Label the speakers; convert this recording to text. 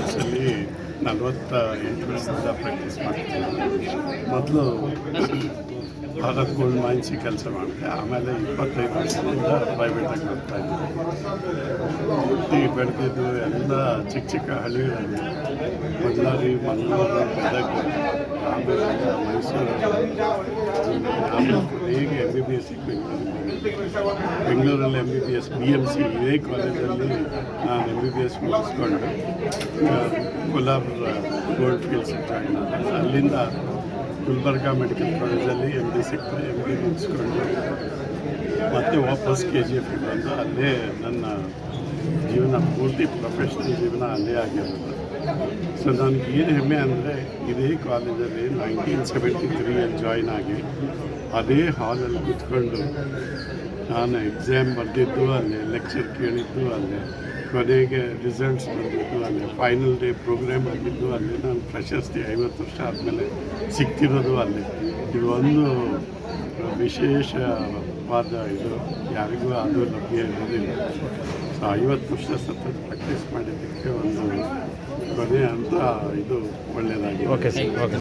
Speaker 1: ಫೀಲ್ಡ್ಸಲ್ಲಿ ನಲವತ್ತ ಎಂಟು ವರ್ಷದಿಂದ ಪ್ರಾಕ್ಟೀಸ್ ಮಾಡ್ತೀನಿ. ಮೊದಲು ಭಾರತ್ ಗೋಲ್ಡ್ ಮೈನ್ಸಿ ಕೆಲಸ ಮಾಡಿದೆ. ಆಮೇಲೆ ಇಪ್ಪತ್ತೈದು ವರ್ಷದಿಂದ ಪ್ರೈವೇಟಾಗಿ ಮಾಡ್ತಾ ಹುಟ್ಟಿ ಬೆಳೆದಿದ್ದು ಎಲ್ಲ ಚಿಕ್ಕ ಚಿಕ್ಕ ಹಳ್ಳಿಗಳಲ್ಲಿ ಬಳ್ಳಾರಿ, ಮಂಗಳೂರು, ಗದಗ, ಆಮೇಲೆ ಮೈಸೂರು ಹೇಗೆ ಎಂ ಬಿ ಬಿ ಎಸ್ ಬೆಂಗಳೂರಲ್ಲಿ M B B S B M C ಇದೇ ಕಾಲೇಜಲ್ಲಿ ನಾನು ಎಂ ಬಿ ಬಿ ಎಸ್ ಮುಗಿಸ್ಕೊಂಡು ಕೊಲ್ಲಾಪುರ ಗೋಲ್ಡ್ ಫೀಲ್ಡ್ಸ್ ಜಾಯಿನ್ ಆದ ಅಲ್ಲಿಂದ ಗುಲ್ಬರ್ಗಾ ಮೆಡಿಕಲ್ ಕಾಲೇಜಲ್ಲಿ ಎಂ ಡಿ ಸಿಕ್ತು ಎಂ ಬಿ ಮುಗಿಸ್ಕೊಂಡು, ಮತ್ತೆ ವಾಪಸ್ ಕೆ ಜಿ ಎಫ್ಗೆ ಬಂದು, ಅಲ್ಲೇ ನನ್ನ ಜೀವನ, ಪೂರ್ತಿ ಪ್ರೊಫೆಷ್ನಲ್ ಜೀವನ ಅಲ್ಲೇ ಆಗಿರೋದು. ಸೊ ಏನು ಹೆಮ್ಮೆ ಅಂದರೆ ಇದೇ ಕಾಲೇಜಲ್ಲಿ ನೈನ್ಟೀನ್ ಸೆವೆಂಟಿ ತ್ರೀಯಲ್ಲಿ ಜಾಯ್ನ್ ಆಗಿ ಅದೇ ಹಾಲಲ್ಲಿ ಕುತ್ಕೊಂಡು ನಾನು ಎಕ್ಸಾಮ್ ಬರೆದಿದ್ದು ಅಲ್ಲೇ ಲೆಕ್ಚರ್ ಕೇಳಿದ್ದು ಅಲ್ಲೇ, ಕೊನೆಗೆ ರಿಸಲ್ಟ್ಸ್ ಬಂದಿದ್ದು ಅಲ್ಲೇ ಫೈನಲ್ ಡೇ ಪ್ರೋಗ್ರಾಮ್ ಆಗಿದ್ದು ಅಲ್ಲಿ, ನಾನು ಪ್ರಶಸ್ತಿ ಐವತ್ತು ವರ್ಷ ಆದಮೇಲೆ ಸಿಗ್ತಿರೋದು ಅಲ್ಲಿ. ಇದು ಒಂದು ವಿಶೇಷವಾದ ಇದು, ಯಾರಿಗೂ ಅದು ಲಭ್ಯ ಇರೋದಿಲ್ಲ. ಸೊ ಐವತ್ತು ವರ್ಷ ಸತತ ಪ್ರಾಕ್ಟೀಸ್ ಮಾಡಿದ್ದಕ್ಕೆ ಒಂದು ಕೊನೆ ಅಂತ ಇದು ಒಳ್ಳೆಯದಾಗಿದೆ
Speaker 2: ಓಕೆ ಸರ್ ಓಕೆ